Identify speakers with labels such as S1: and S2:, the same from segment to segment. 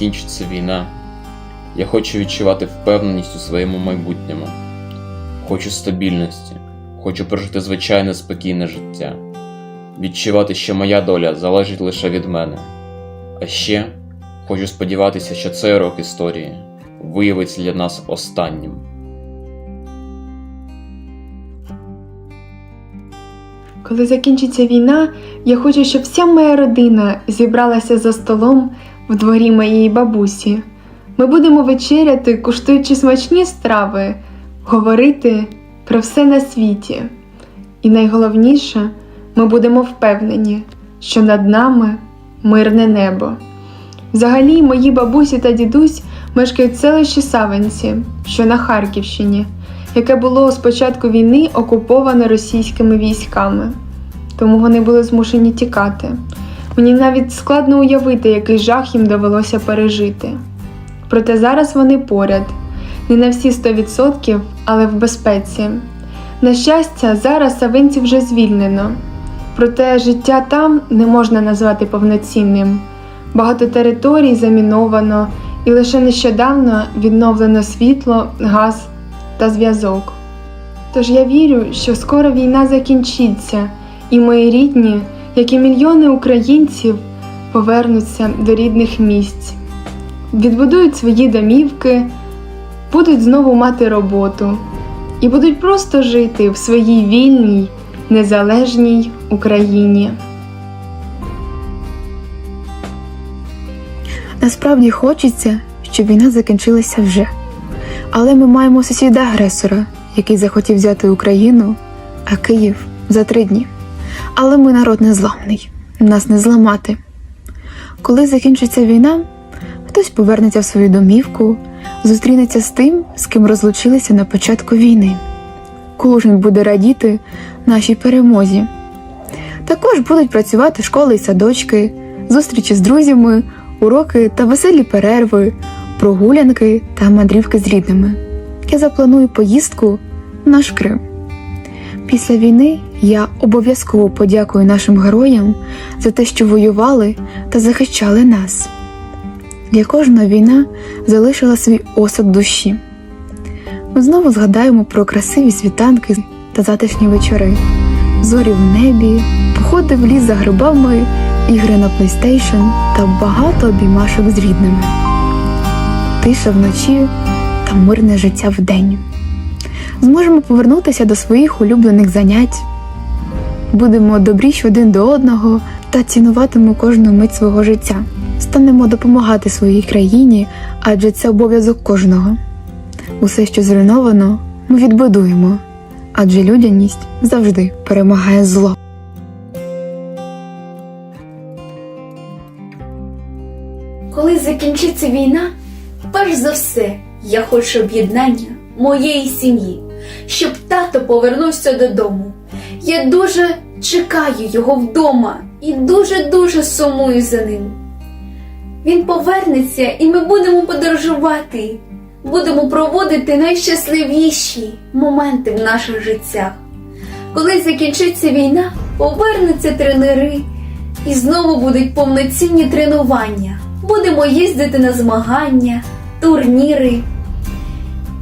S1: закінчиться війна, я хочу відчувати впевненість у своєму майбутньому. Хочу стабільності, хочу прожити звичайне спокійне життя, відчувати, що моя доля залежить лише від мене. А ще хочу сподіватися, що цей урок історії виявиться для нас останнім.
S2: Коли закінчиться війна, я хочу, щоб вся моя родина зібралася за столом в дворі моєї бабусі. Ми будемо вечеряти, куштуючи смачні страви, говорити про все на світі. І найголовніше, ми будемо впевнені, що над нами мирне небо. Взагалі, мої бабусі та дідусь мешкають в селищі Савинці, що на Харківщині, яке було з початку війни окуповане російськими військами, тому вони були змушені тікати. Мені навіть складно уявити, який жах їм довелося пережити. Проте зараз вони поряд, не на всі 100%, але в безпеці. На щастя, зараз Савинці вже звільнено, проте життя там не можна назвати повноцінним. Багато територій заміновано, і лише нещодавно відновлено світло, газ та зв'язок. Тож я вірю, що скоро війна закінчиться, і мої рідні, як і мільйони українців, повернуться до рідних місць, відбудують свої домівки, будуть знову мати роботу і будуть просто жити в своїй вільній, незалежній Україні.
S3: Насправді хочеться, щоб війна закінчилася вже. Але ми маємо сусіда агресора, який захотів взяти Україну, а Київ за три дні. Але ми народ незламний, нас не зламати. Коли закінчиться війна, хтось повернеться в свою домівку, зустрінеться з тим, з ким розлучилися на початку війни. Кожен буде радіти нашій перемозі. Також будуть працювати школи і садочки, зустрічі з друзями, уроки та веселі перерви, прогулянки та мандрівки з рідними. Я запланую поїздку в наш Крим. Після війни я обов'язково подякую нашим героям за те, що воювали та захищали нас. Для кожного війна залишила свій осад душі. Ми знову згадаємо про красиві світанки та затишні вечори, зорі в небі, походи в ліс за грибами, ігри на PlayStation та багато обіймашок з рідними, тиша вночі та мирне життя вдень. Зможемо повернутися до своїх улюблених занять, будемо добріші один до одного та цінуватимемо кожну мить свого життя. Станемо допомагати своїй країні, адже це обов'язок кожного. Усе, що зруйновано, ми відбудуємо, адже людяність завжди перемагає зло.
S4: Коли закінчиться війна, перш за все, я хочу об'єднання моєї сім'ї, щоб тато повернувся додому. Я дуже чекаю його вдома і дуже-дуже сумую за ним. Він повернеться і ми будемо подорожувати, будемо проводити найщасливіші моменти в наших життях. Коли закінчиться війна, повернуться тренери і знову будуть повноцінні тренування. Будемо їздити на змагання, турніри.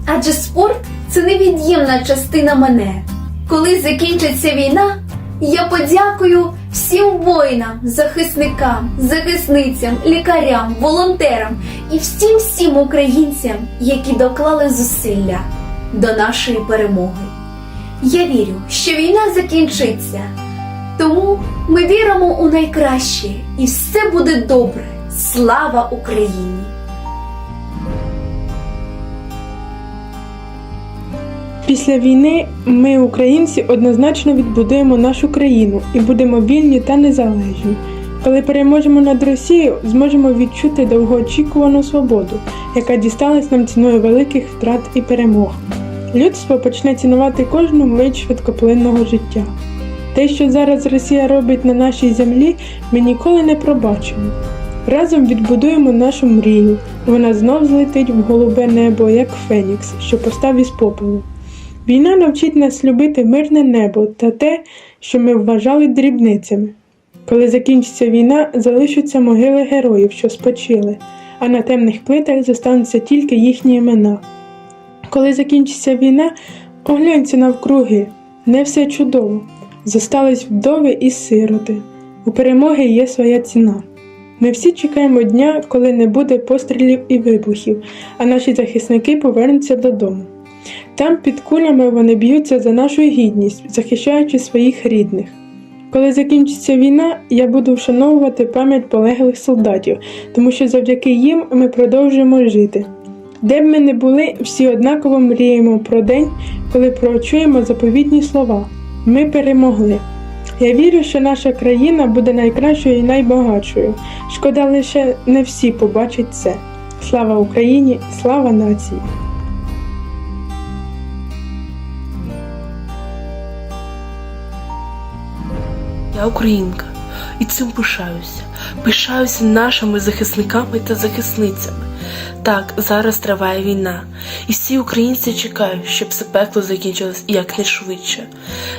S4: Адже спорт це невід'ємна частина мене. Коли закінчиться війна, я подякую всім воїнам, захисникам, захисницям, лікарям, волонтерам і всім всім українцям, які доклали зусилля до нашої перемоги. Я вірю, що війна закінчиться. Тому ми віримо у найкраще, і все буде добре. Слава Україні!
S5: Після війни ми, українці, однозначно відбудуємо нашу країну і будемо вільні та незалежні. Коли переможемо над Росією, зможемо відчути довгоочікувану свободу, яка дісталась нам ціною великих втрат і перемог. Людство почне цінувати кожну мить швидкоплинного життя. Те, що зараз Росія робить на нашій землі, ми ніколи не пробачимо. Разом відбудуємо нашу мрію. Вона знов злетить в голубе небо, як Фенікс, що постав із попелу. Війна навчить нас любити мирне небо та те, що ми вважали дрібницями. Коли закінчиться війна, залишаться могили героїв, що спочили, а на темних плитах зостануться тільки їхні імена. Коли закінчиться війна, оглянься навкруги, не все чудово. Зостались вдови і сироти. У перемоги є своя ціна. Ми всі чекаємо дня, коли не буде пострілів і вибухів, а наші захисники повернуться додому. Там під кулями вони б'ються за нашу гідність, захищаючи своїх рідних. Коли закінчиться війна, я буду вшановувати пам'ять полеглих солдатів, тому що завдяки їм ми продовжуємо жити. Де б ми не були, всі однаково мріємо про день, коли прочуємо заповітні слова. Ми перемогли. Я вірю, що наша країна буде найкращою і найбагатшою. Шкода лише не всі побачать це. Слава Україні, слава нації!
S6: Я українка і цим пишаюся. Пишаюся нашими захисниками та захисницями. Так, зараз триває війна, і всі українці чекають, щоб це пекло закінчилось якнайшвидше.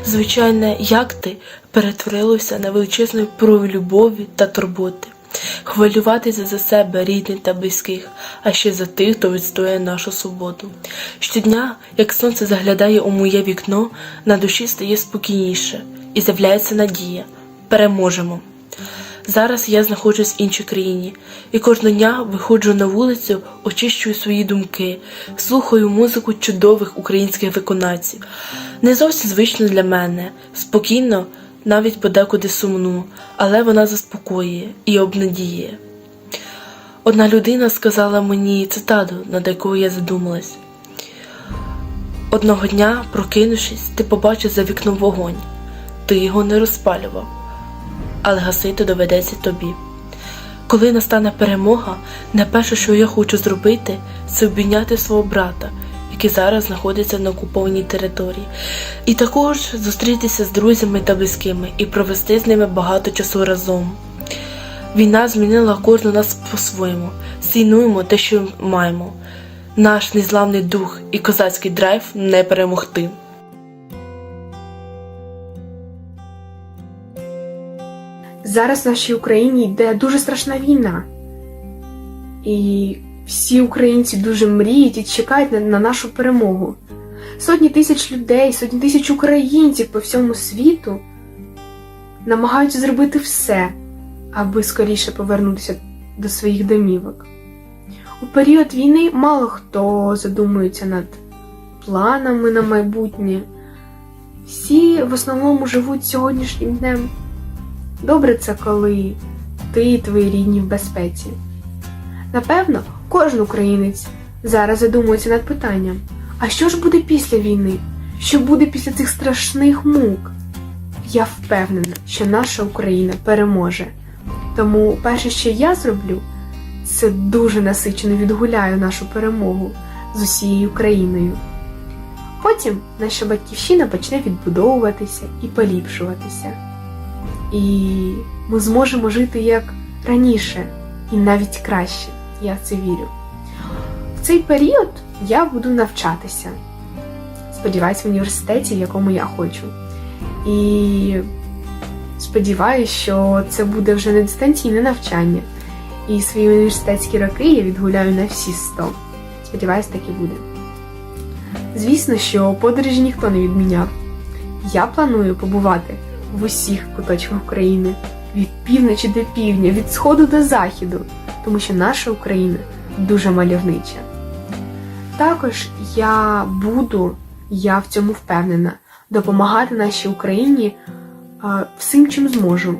S6: Звичайно, як ти перетворилося на величезну прою любові та турботи, хвилюватися за себе, рідних та близьких, а ще за тих, хто відстоює нашу свободу. Щодня, як сонце заглядає у моє вікно, на душі стає спокійніше і з'являється надія. Переможемо. Зараз я знаходжусь в іншій країні і кожного дня виходжу на вулицю, очищую свої думки, слухаю музику чудових українських виконавців. Не зовсім звично для мене, спокійно, навіть подекуди сумну, але вона заспокоює і обнадіє. Одна людина сказала мені цитату, над якою я задумалась. Одного дня, прокинувшись, ти побачив за вікном вогонь. Ти його не розпалював, але гасити доведеться тобі. Коли настане перемога, найперше, що я хочу зробити, це обійняти свого брата, який зараз знаходиться на окупованій території, і також зустрітися з друзями та близькими і провести з ними багато часу разом. Війна змінила кожного нас по-своєму. Цінуємо те, що маємо. Наш незламний дух і козацький драйв не перемогти.
S7: Зараз в нашій Україні йде дуже страшна війна. І всі українці дуже мріють і чекають на, на нашу перемогу. Сотні тисяч людей, сотні тисяч українців по всьому світу намагаються зробити все, аби скоріше повернутися до своїх домівок. У період війни мало хто задумується над планами на майбутнє. Всі в основному живуть сьогоднішнім днем. Добре це, коли ти і твої рідні в безпеці. Напевно, кожен українець зараз задумується над питанням: а що ж буде після війни? Що буде після цих страшних мук? Я впевнена, що наша Україна переможе. Тому перше, що я зроблю, це дуже насичено відгуляю нашу перемогу з усією Україною. Потім наша батьківщина почне відбудовуватися і поліпшуватися. І ми зможемо жити як раніше, і навіть краще. Я це вірю. В цей період я буду навчатися. Сподіваюсь, в університеті, в якому я хочу. І сподіваюся, що це буде вже не дистанційне навчання. І свої університетські роки я відгуляю на всі 100. Сподіваюсь, так і буде. Звісно, що подорожі ніхто не відміняв. Я планую побувати в усіх куточках України від півночі до півдня, від сходу до західу, тому що наша Україна дуже мальовнича. Також я буду, я в цьому впевнена, допомагати нашій Україні всім, чим зможу,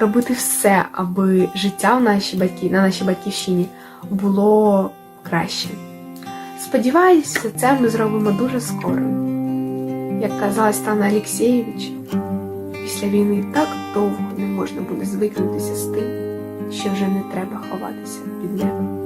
S7: робити все, аби життя в нашій батьки, на нашій батьківщині було краще. Сподіваюся, це ми зробимо дуже скоро. Як казала Стана Алєксєєвич, після війни так довго не можна буде звикнутися з тим, що вже не треба ховатися під небом.